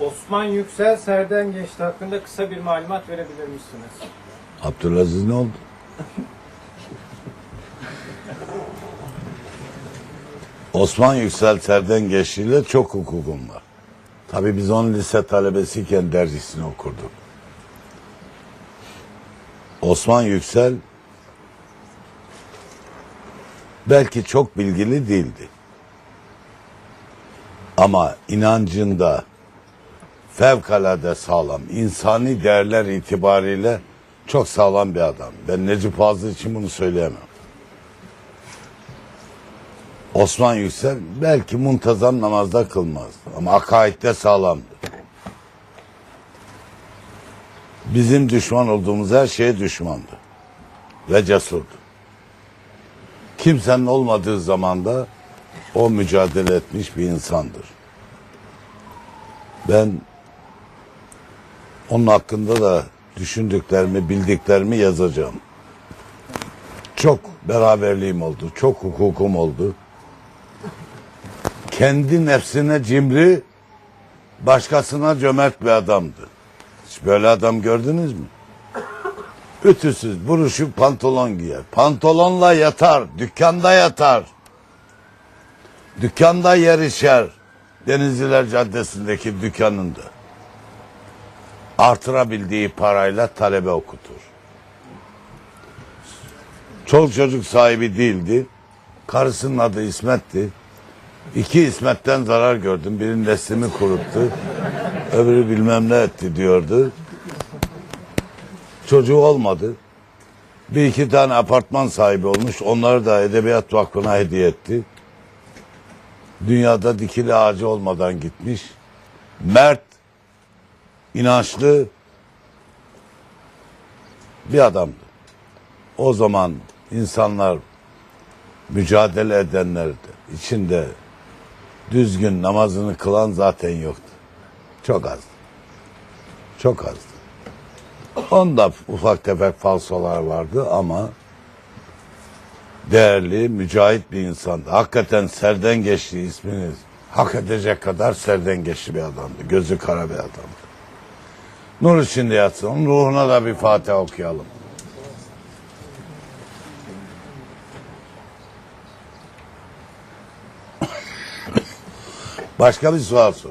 Osman Yüksel Serden Geçti hakkında kısa bir malumat verebilir misiniz? Abdülaziz ne oldu? Osman Yüksel Serden geçtiğiyle çok hukukum var. Tabii biz onun lise talebesiyken dergisini okurduk. Osman Yüksel belki çok bilgili değildi. Ama inancında fevkalade sağlam, insani değerler itibariyle çok sağlam bir adam. Ben Necip Fazıl için bunu söyleyemem. Osman Yüksel belki muntazam namazda kılmaz ama akaidde sağlamdı. Bizim düşman olduğumuz her şeye düşmandı ve cesurdu. Kimsenin olmadığı zamanda o mücadele etmiş bir insandır. Ben onun hakkında da düşündüklerimi, bildiklerimi yazacağım. Çok beraberliğim oldu, çok hukukum oldu. Kendi nefsine cimri, başkasına cömert bir adamdı. Hiç böyle adam gördünüz mü? Ütüsüz, buruşuk pantolon giyer. Pantolonla yatar, dükkanda yatar. Dükkanda yer içer. Denizliler Caddesi'ndeki dükkanında. Artırabildiği parayla talebe okutur. Çoluk çocuk sahibi değildi. Karısının adı İsmet'ti. İki İsmet'ten zarar gördüm. Birinin neslimi kuruttu. Öbürü bilmem ne etti diyordu. Çocuğu olmadı. Bir iki tane apartman sahibi olmuş. Onları da Edebiyat Vakfı'na hediye etti. Dünyada dikili ağacı olmadan gitmiş. Mert, inançlı bir adamdı. O zaman insanlar mücadele edenlerdi. İçinde düzgün namazını kılan zaten yoktu. Çok azdı. Çok azdı. Onda ufak tefek falsolar vardı ama değerli, mücahit bir insandı. Hakikaten serden geçti isminiz. Hak edecek kadar serden geçti bir adamdı. Gözü kara bir adamdı. Nur içinde yatsın. Onun ruhuna da bir Fatiha okuyalım. Başka bir sual sor.